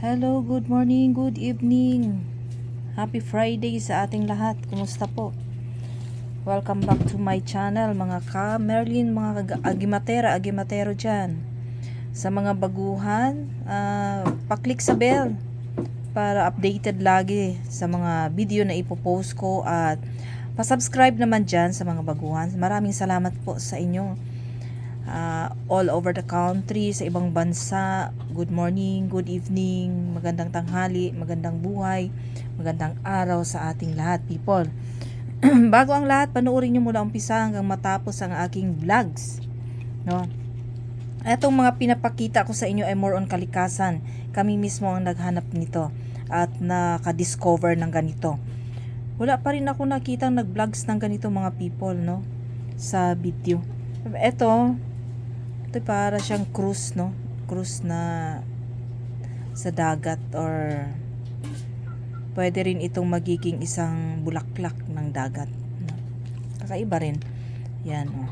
Hello, good morning, good evening. Happy Friday sa ating lahat. Kumusta po? Welcome back to my channel, mga ka Merlin, mga agimatera, agimatero dyan. Sa mga baguhan, ah, paklik sa bell para updated lagi sa mga video na ipopost ko at pasubscribe naman dyan sa mga baguhan. Maraming salamat po sa inyo uh, all over the country, sa ibang bansa. Good morning, good evening, magandang tanghali, magandang buhay, magandang araw sa ating lahat, people. Bago ang lahat, panoorin nyo mula umpisa hanggang matapos ang aking vlogs. No? Etong mga pinapakita ko sa inyo ay more on kalikasan. Kami mismo ang naghanap nito at nakadiscover ng ganito. Wala pa rin ako nakitang nag-vlogs ng ganito mga people, no? Sa video. Ito, ito para siyang cruise, no? Cruise na sa dagat or pwede rin itong magiging isang bulaklak ng dagat. No? Kakaiba rin. Yan, oh.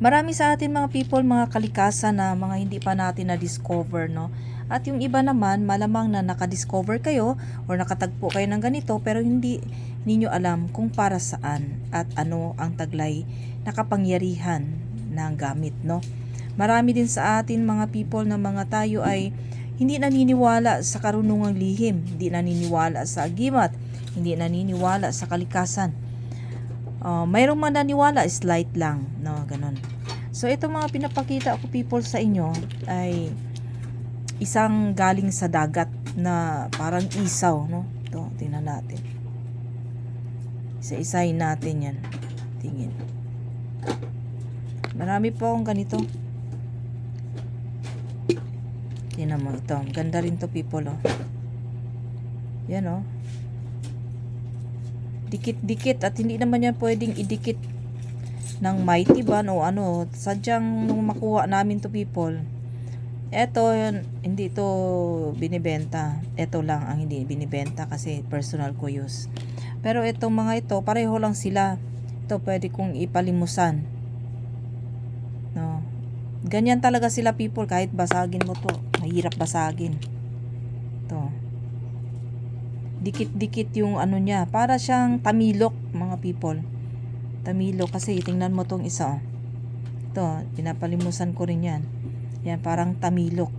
Marami sa atin mga people, mga kalikasan na mga hindi pa natin na-discover, no? At yung iba naman, malamang na nakadiscover kayo or nakatagpo kayo ng ganito pero hindi ninyo alam kung para saan at ano ang taglay na kapangyarihan ng gamit, no? Marami din sa atin mga people na mga tayo ay hindi naniniwala sa karunungang lihim, hindi naniniwala sa agimat, hindi naniniwala sa kalikasan. Uh, mayroong man naniwala, slight lang, no, ganun. So, ito mga pinapakita ko people sa inyo ay isang galing sa dagat na parang isaw, no? Ito, tingnan natin. Isa-isahin natin yan. Tingin. Marami po akong ganito. Tingnan mo ito. Ganda rin to people, oh. Yan, oh dikit-dikit at hindi naman yan pwedeng idikit ng mighty ban o ano sadyang nung makuha namin to people eto hindi to binibenta eto lang ang hindi binibenta kasi personal ko use pero itong mga ito pareho lang sila ito pwede kong ipalimusan ganyan talaga sila people kahit basagin mo to mahirap basagin to dikit-dikit yung ano niya. Para siyang tamilok, mga people. Tamilok kasi tingnan mo tong isa. oh. Ito, pinapalimusan ko rin yan. Yan, parang tamilok.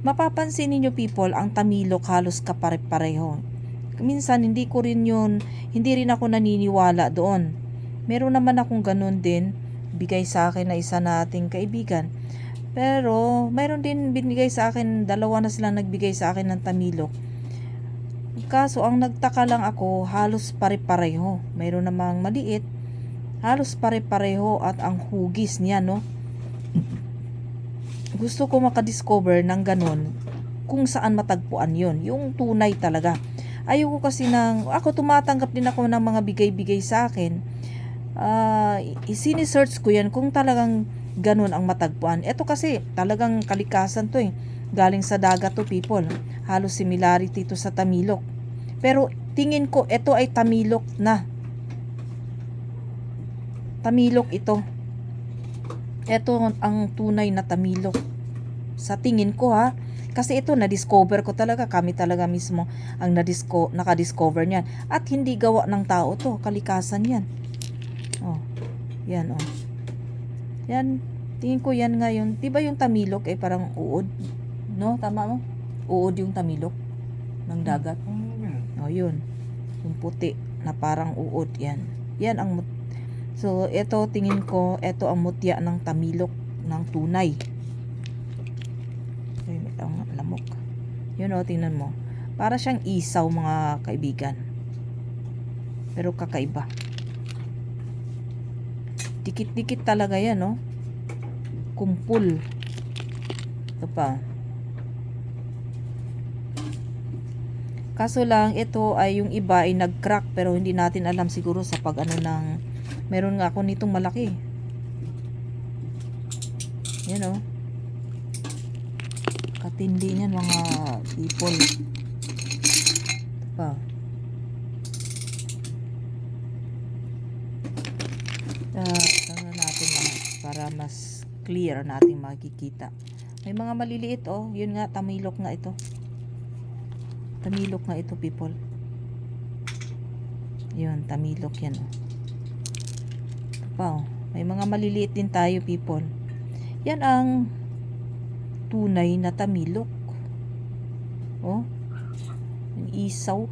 Mapapansin niyo people, ang tamilok halos kapare-pareho. Minsan hindi ko rin yun, hindi rin ako naniniwala doon. Meron naman akong ganun din, bigay sa akin na isa nating kaibigan. Pero, mayroon din binigay sa akin, dalawa na silang nagbigay sa akin ng tamilok Kaso ang nagtaka lang ako, halos pare-pareho. Mayroon namang maliit, halos pare-pareho at ang hugis niya, no? Gusto ko makadiscover ng ganun kung saan matagpuan yon yung tunay talaga. Ayoko kasi ng, ako tumatanggap din ako ng mga bigay-bigay sa akin. Uh, isini-search ko yan kung talagang ganun ang matagpuan. Ito kasi talagang kalikasan to eh. Galing sa dagat to people. Halos similarity to sa Tamilok pero tingin ko ito ay tamilok na. Tamilok ito. Ito ang tunay na tamilok. Sa tingin ko ha. Kasi ito na-discover ko talaga. Kami talaga mismo ang na-disco, naka-discover niyan. At hindi gawa ng tao to. Kalikasan yan. Oh. Yan oh. Yan. Tingin ko yan ngayon. Diba yung tamilok ay eh, parang uod? No? Tama mo? Uod yung tamilok ng dagat. Mm. O, yun. Yung puti na parang uod yan. Yan ang mut So, ito tingin ko, ito ang mutya ng tamilok ng tunay. Ay, may tawang lamok. Yun o, tingnan mo. Para siyang isaw mga kaibigan. Pero kakaiba. Dikit-dikit talaga yan, no? Kumpul. Ito pa. Kaso lang ito ay yung iba ay nag-crack pero hindi natin alam siguro sa pag ano ng meron nga ako nitong malaki. Yan oh. Katindi niyan mga people. Ito pa. Uh, ano natin lang mas clear natin makikita. May mga maliliit oh. Yun nga, tamilok nga ito. Tamilok nga ito, people. Yun, tamilok yan oh. Ito pa oh. May mga maliliit din tayo, people. Yan ang tunay na tamilok. Oh. Yung isaw.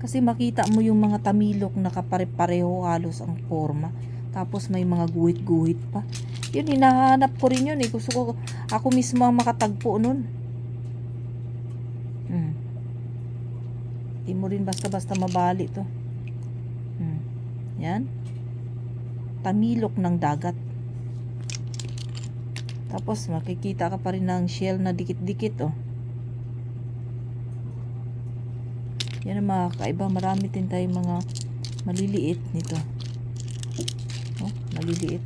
Kasi makita mo yung mga tamilok na kapare-pareho halos ang forma. Tapos may mga guhit-guhit pa. Yun, hinahanap ko rin yun eh. Gusto ko, ako mismo ang makatagpo nun. Hmm. Di mo rin basta-basta mabali to. Hmm. Yan. Tamilok ng dagat. Tapos makikita ka pa rin ng shell na dikit-dikit oh. Yan ang mga kaiba. Marami din tayong mga maliliit nito. Oh, maliliit.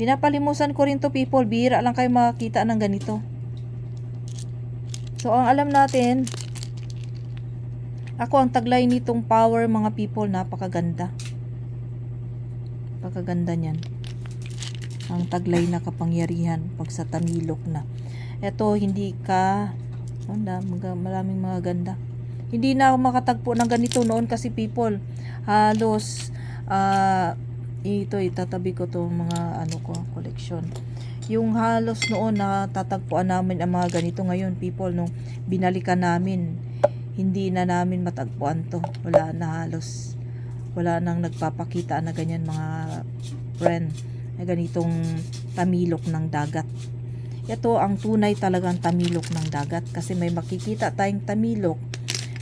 Pinapalimusan ko rin to people. Bihira lang kayo makakita ng ganito. So, ang alam natin, ako ang taglay nitong power mga people, napakaganda. Napakaganda niyan. Ang taglay na kapangyarihan pag sa tamilok na. Ito, hindi ka, mga, maraming mga ganda. Hindi na ako makatagpo ng ganito noon kasi people, halos, ah, ito itatabi ko to mga ano ko collection. Yung halos noon na tatagpuan namin ang mga ganito. Ngayon people nung binalikan namin hindi na namin matagpuan to. Wala na halos wala nang nagpapakita na ganyan mga friend na ganitong tamilok ng dagat. Ito ang tunay talagang tamilok ng dagat. Kasi may makikita tayong tamilok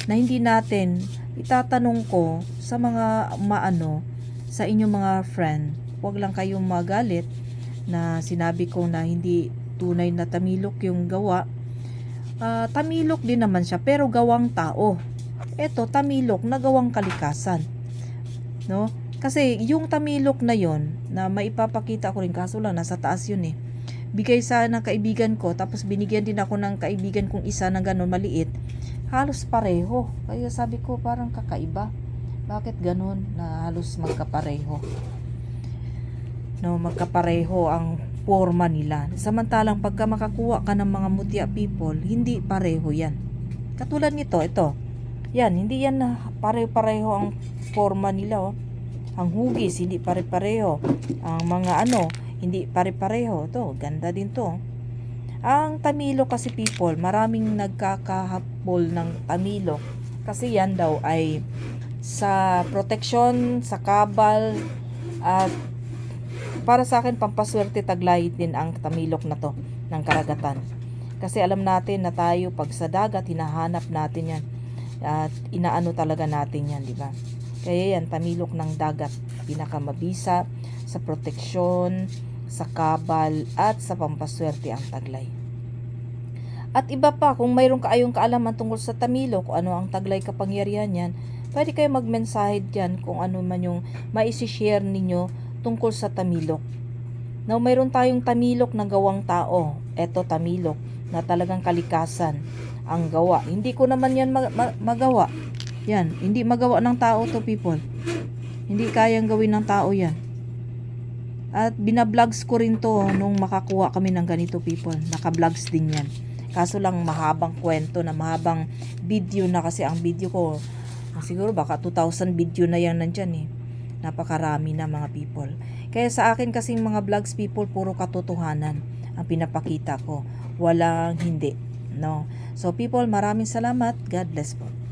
na hindi natin itatanong ko sa mga maano sa inyong mga friend. Huwag lang kayong magalit na sinabi ko na hindi tunay na tamilok yung gawa. Ah, tamilok din naman siya pero gawang tao. Ito tamilok na gawang kalikasan. No? Kasi yung tamilok na yon na maipapakita ko rin kaso lang nasa taas yun eh. Bigay sa ng kaibigan ko tapos binigyan din ako ng kaibigan kong isa na ganun maliit. Halos pareho. Kaya sabi ko parang kakaiba. Bakit ganun na halos magkapareho? No, magkapareho ang forma nila. Samantalang pagka makakuha ka ng mga mutya people, hindi pareho yan. Katulad nito, ito. Yan, hindi yan pare-pareho ang forma nila. Oh. Ang hugis, hindi pare-pareho. Ang mga ano, hindi pare-pareho. Ito, ganda din to. Ang tamilo kasi people, maraming nagkakahabol ng tamilo. Kasi yan daw ay sa protection, sa kabal, at para sa akin pampaswerte taglay din ang tamilok na to ng karagatan. Kasi alam natin na tayo pag sa dagat hinahanap natin yan at inaano talaga natin yan, di ba? Kaya yan tamilok ng dagat pinakamabisa sa proteksyon, sa kabal at sa pampaswerte ang taglay. At iba pa, kung mayroon kaayong kaalaman tungkol sa tamilok, ano ang taglay kapangyarihan yan, pwede kayo magmensahe dyan kung ano man yung maisishare ninyo tungkol sa tamilok. Now, mayroon tayong tamilok na gawang tao. Eto tamilok na talagang kalikasan ang gawa. Hindi ko naman yan mag- ma- magawa. Yan, hindi magawa ng tao to people. Hindi kayang gawin ng tao yan. At binablogs ko rin to nung makakuha kami ng ganito people. Naka-vlogs din yan. Kaso lang mahabang kwento na mahabang video na kasi ang video ko siguro baka 2,000 video na yan nandyan eh. Napakarami na mga people. Kaya sa akin kasing mga vlogs people puro katotohanan ang pinapakita ko. Walang hindi. No. So people, maraming salamat. God bless po.